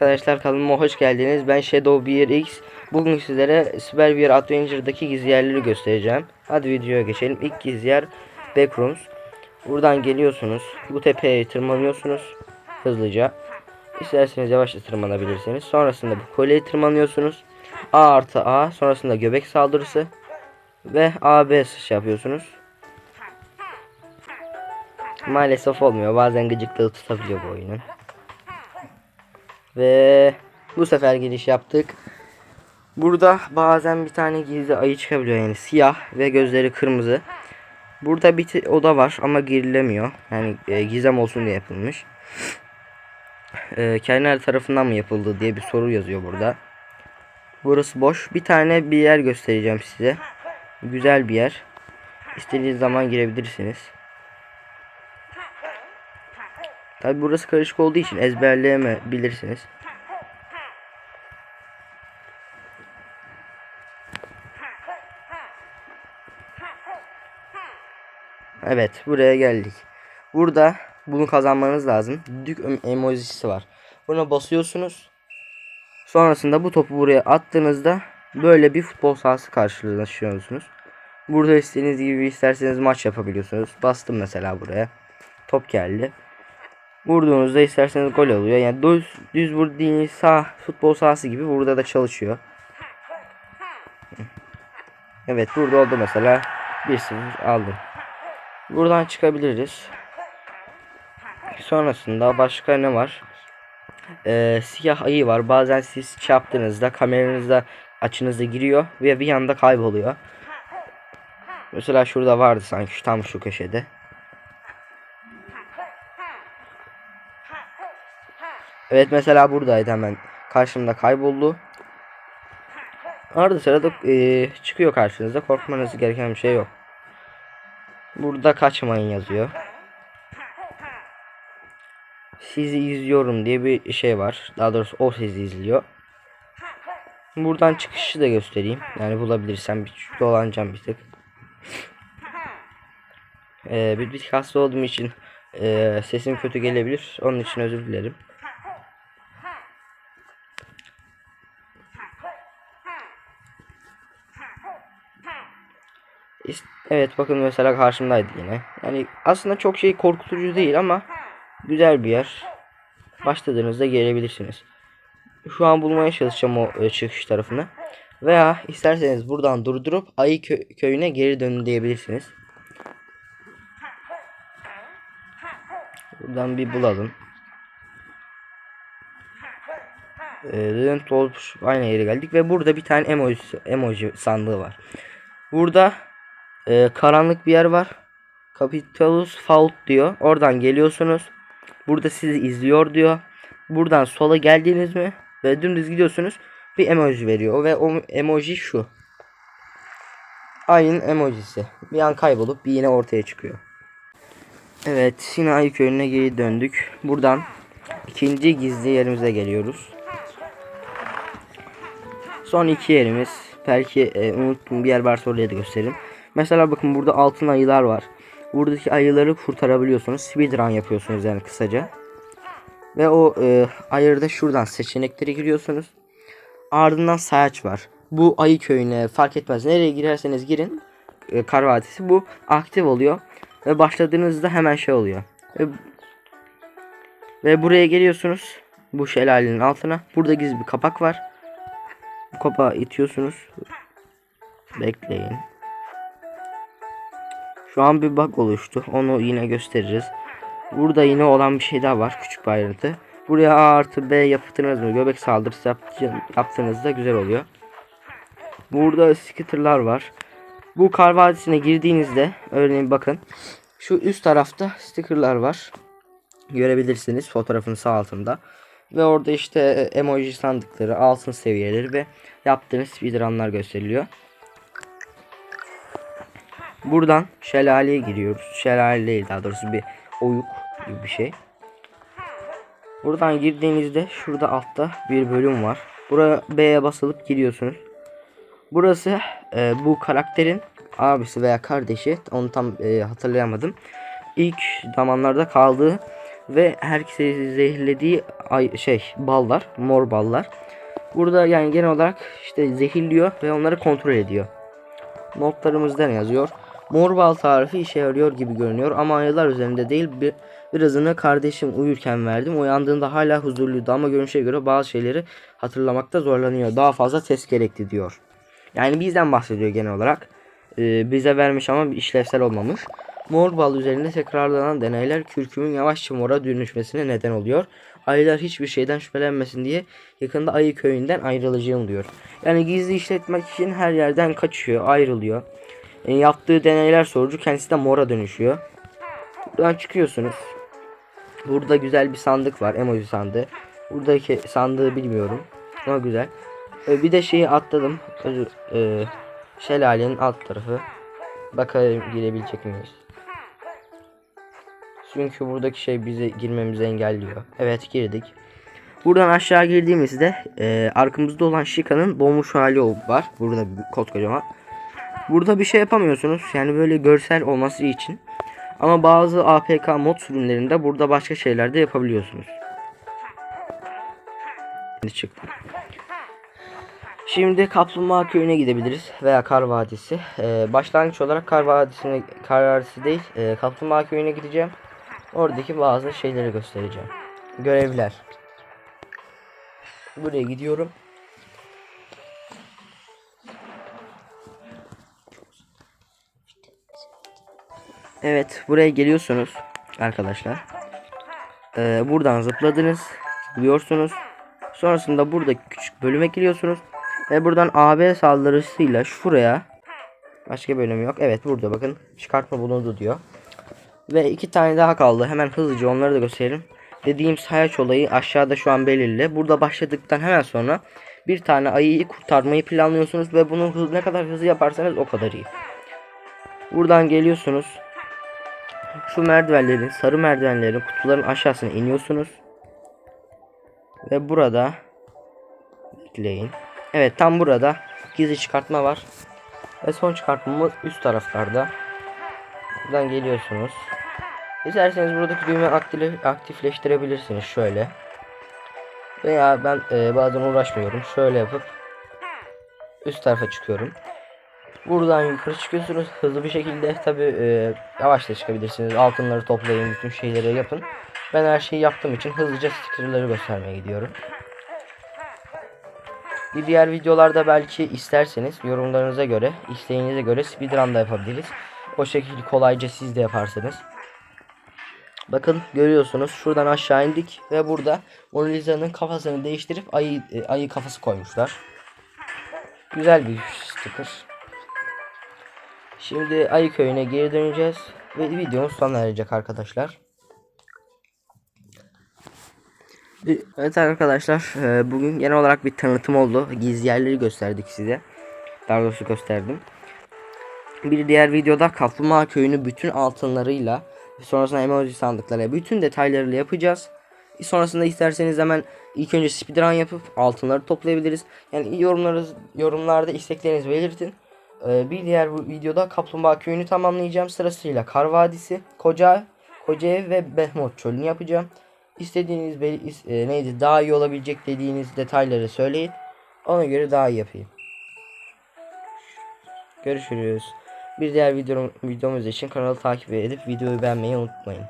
Arkadaşlar kanalıma hoş geldiniz. Ben Shadow 1X. Bugün sizlere Super bir Adventure'daki gizli yerleri göstereceğim. Hadi videoya geçelim. İlk gizli yer Backrooms. Buradan geliyorsunuz. Bu tepeye tırmanıyorsunuz. Hızlıca. İsterseniz yavaşça tırmanabilirsiniz. Sonrasında bu kuleyi tırmanıyorsunuz. A artı A. Sonrasında göbek saldırısı. Ve AB sıç yapıyorsunuz. Maalesef olmuyor. Bazen gıcıklığı tutabiliyor bu oyunun. Ve bu sefer giriş yaptık. Burada bazen bir tane gizli ayı çıkabiliyor yani siyah ve gözleri kırmızı. Burada bir oda var ama girilemiyor. Yani e, gizem olsun diye yapılmış. E, Kendileri tarafından mı yapıldı diye bir soru yazıyor burada. Burası boş. Bir tane bir yer göstereceğim size. Güzel bir yer. İstediğiniz zaman girebilirsiniz. Tabi burası karışık olduğu için ezberleyemeyebilirsiniz. Evet buraya geldik. Burada bunu kazanmanız lazım. Dük em- emojisi var. Buna basıyorsunuz. Sonrasında bu topu buraya attığınızda böyle bir futbol sahası karşılaşıyorsunuz. Burada istediğiniz gibi isterseniz maç yapabiliyorsunuz. Bastım mesela buraya. Top geldi. Vurduğunuzda isterseniz gol oluyor. Yani düz, düz vurduğunuz sağ futbol sahası gibi burada da çalışıyor. Evet burada oldu mesela. 1-0 aldım. Buradan çıkabiliriz. Sonrasında başka ne var? Ee, siyah ayı var. Bazen siz şey yaptığınızda kameranızda açınızda giriyor ve bir anda kayboluyor. Mesela şurada vardı sanki tam şu köşede. Evet mesela buradaydı hemen karşımda kayboldu. Arada sırada eee, çıkıyor karşınıza korkmanız gereken bir şey yok. Burada kaçmayın yazıyor. Sizi izliyorum diye bir şey var. Daha doğrusu o sizi izliyor. Buradan çıkışı da göstereyim. Yani bulabilirsem bir dolanacağım bir tık. Ee, bir bir hasta olduğum için eee, sesim kötü gelebilir. Onun için özür dilerim. Evet bakın mesela karşımdaydı yine. Yani aslında çok şey korkutucu değil ama güzel bir yer. Başladığınızda gelebilirsiniz. Şu an bulmaya çalışacağım o e, çıkış tarafını. Veya isterseniz buradan durdurup ayı kö- köyüne geri dönün diyebilirsiniz. Buradan bir bulalım. Ee, olmuş aynı yere geldik ve burada bir tane emoji, emoji sandığı var. Burada e, karanlık bir yer var. Capitalus Fault diyor. Oradan geliyorsunuz. Burada sizi izliyor diyor. Buradan sola geldiniz mi ve dümdüz gidiyorsunuz. Bir emoji veriyor ve o emoji şu. Ayın emojisi. Bir an kaybolup bir yine ortaya çıkıyor. Evet, Sinai köyüne geri döndük. Buradan ikinci gizli yerimize geliyoruz. Son iki yerimiz. Belki e, unuttuğum bir yer varsa oraya da göstereyim. Mesela bakın burada altın ayılar var. Buradaki ayıları kurtarabiliyorsunuz. Speedrun yapıyorsunuz yani kısaca. Ve o e, ayırı da şuradan seçenekleri giriyorsunuz. Ardından sayaç var. Bu ayı köyüne fark etmez. Nereye girerseniz girin. E, Kar Vadisi bu aktif oluyor. Ve başladığınızda hemen şey oluyor. Ve, ve buraya geliyorsunuz. Bu şelalenin altına. Burada gizli bir kapak var. Bu kapağı itiyorsunuz. Bekleyin. Şu an bir bug oluştu. Onu yine gösteririz. Burada yine olan bir şey daha var. Küçük bir ayrıntı. Buraya A artı B yaptınız mı? Göbek saldırısı yaptı- yaptığınızda güzel oluyor. Burada skitterlar var. Bu kar vadisine girdiğinizde örneğin bakın. Şu üst tarafta stickerlar var. Görebilirsiniz fotoğrafın sağ altında. Ve orada işte emoji sandıkları, altın seviyeleri ve yaptığınız speedrunlar gösteriliyor. Buradan şelaleye giriyoruz. Şelale değil daha doğrusu bir oyuk gibi bir şey. Buradan girdiğinizde şurada altta bir bölüm var. Buraya B'ye basılıp giriyorsunuz. Burası e, bu karakterin abisi veya kardeşi onu tam e, hatırlayamadım. İlk zamanlarda kaldığı ve herkese zehirlediği ay şey ballar, mor ballar. Burada yani genel olarak işte zehirliyor ve onları kontrol ediyor. Notlarımızda ne yazıyor? Mor bal tarifi işe yarıyor gibi görünüyor ama ayılar üzerinde değil bir, birazını kardeşim uyurken verdim. Uyandığında hala huzurluydu ama görünüşe göre bazı şeyleri hatırlamakta zorlanıyor. Daha fazla test gerekti diyor. Yani bizden bahsediyor genel olarak. Ee, bize vermiş ama işlevsel olmamış. Mor bal üzerinde tekrarlanan deneyler kürkümün yavaşça mora dönüşmesine neden oluyor. Ayılar hiçbir şeyden şüphelenmesin diye yakında ayı köyünden ayrılacağım diyor. Yani gizli işletmek için her yerden kaçıyor, ayrılıyor. E, yaptığı deneyler sonucu kendisi de mora dönüşüyor. Buradan çıkıyorsunuz. Burada güzel bir sandık var, emoji sandığı. Buradaki sandığı bilmiyorum ama güzel. E, bir de şeyi atladım. Özür, e, şelalenin alt tarafı. Bakalım girebilecek miyiz? Çünkü buradaki şey bizi girmemizi engelliyor. Evet girdik. Buradan aşağı girdiğimizde e, arkamızda olan Shika'nın donmuş hali var. Burada bir koskocaman. Burada bir şey yapamıyorsunuz. Yani böyle görsel olması için. Ama bazı APK mod sürümlerinde burada başka şeyler de yapabiliyorsunuz. Şimdi çıktı. Şimdi Kaplumbağa Köyü'ne gidebiliriz veya Kar Vadisi. Ee, başlangıç olarak Kar Vadisi'ne Kar Vadisi değil, e, Kaplumbağa Köyü'ne gideceğim. Oradaki bazı şeyleri göstereceğim. Görevler. Buraya gidiyorum. Evet, buraya geliyorsunuz arkadaşlar. Ee, buradan zıpladınız, zıplıyorsunuz. Sonrasında burada küçük bölüme giriyorsunuz. Ve buradan AB saldırısıyla şuraya başka bölüm yok. Evet burada bakın çıkartma bulundu diyor. Ve iki tane daha kaldı. Hemen hızlıca onları da gösterelim. Dediğim sayaç olayı aşağıda şu an belirli. Burada başladıktan hemen sonra bir tane ayıyı kurtarmayı planlıyorsunuz ve bunu hız, ne kadar hızlı yaparsanız o kadar iyi. Buradan geliyorsunuz. Şu merdivenlerin, sarı merdivenlerin kutuların aşağısına iniyorsunuz. Ve burada bekleyin. Evet tam burada gizli çıkartma var. Ve son çıkartmamız üst taraflarda. Buradan geliyorsunuz. İsterseniz buradaki düğme aktif, aktifleştirebilirsiniz şöyle. Veya ben e, bazen uğraşmıyorum. Şöyle yapıp üst tarafa çıkıyorum. Buradan yukarı çıkıyorsunuz hızlı bir şekilde. Tabi e, yavaş da çıkabilirsiniz. Altınları toplayın, bütün şeyleri yapın. Ben her şeyi yaptığım için hızlıca stickerları göstermeye gidiyorum. Bir diğer videolarda belki isterseniz yorumlarınıza göre, isteğinize göre speedrun da yapabiliriz. O şekilde kolayca siz de yaparsınız. Bakın görüyorsunuz şuradan aşağı indik ve burada Mona kafasını değiştirip ayı, e, ayı kafası koymuşlar. Güzel bir sticker. Şimdi ayı köyüne geri döneceğiz ve videomuz sona erecek arkadaşlar. Evet arkadaşlar e, bugün genel olarak bir tanıtım oldu. Gizli yerleri gösterdik size. Daha doğrusu gösterdim. Bir diğer videoda Kaplumbağa Köyü'nü bütün altınlarıyla sonrasında emoji sandıkları bütün detaylarıyla yapacağız. Sonrasında isterseniz hemen ilk önce speedrun yapıp altınları toplayabiliriz. Yani yorumları, yorumlarda isteklerinizi belirtin. Ee, bir diğer bu videoda Kaplumbağa Köyü'nü tamamlayacağım. Sırasıyla Kar Vadisi, Koca, Koca Ev ve Behmut Çölü'nü yapacağım. İstediğiniz e, neydi daha iyi olabilecek dediğiniz detayları söyleyin. Ona göre daha iyi yapayım. Görüşürüz. Bir diğer videom, videomuz için kanalı takip edip videoyu beğenmeyi unutmayın.